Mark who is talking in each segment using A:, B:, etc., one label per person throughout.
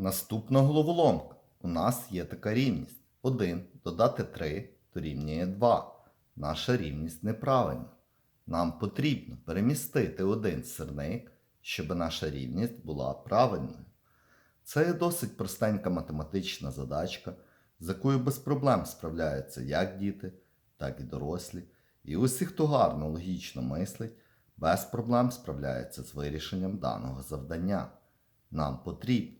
A: Наступна головоломка. У нас є така рівність. 1 додати 3 дорівнює 2. Наша рівність неправильна. Нам потрібно перемістити один сирник, щоб наша рівність була правильною. Це є досить простенька математична задачка, з якою без проблем справляються як діти, так і дорослі. І усі, хто гарно логічно мислить, без проблем справляється з вирішенням даного завдання. Нам потрібно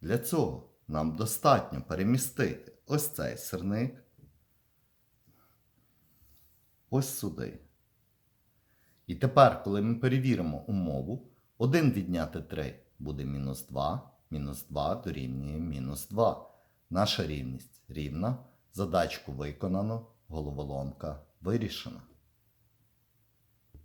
A: Для цього нам достатньо перемістити ось цей сирник ось сюди. І тепер, коли ми перевіримо умову, 1 відняти 3 буде мінус 2, мінус 2 дорівнює мінус 2. Наша рівність рівна. Задачку виконано, головоломка вирішена.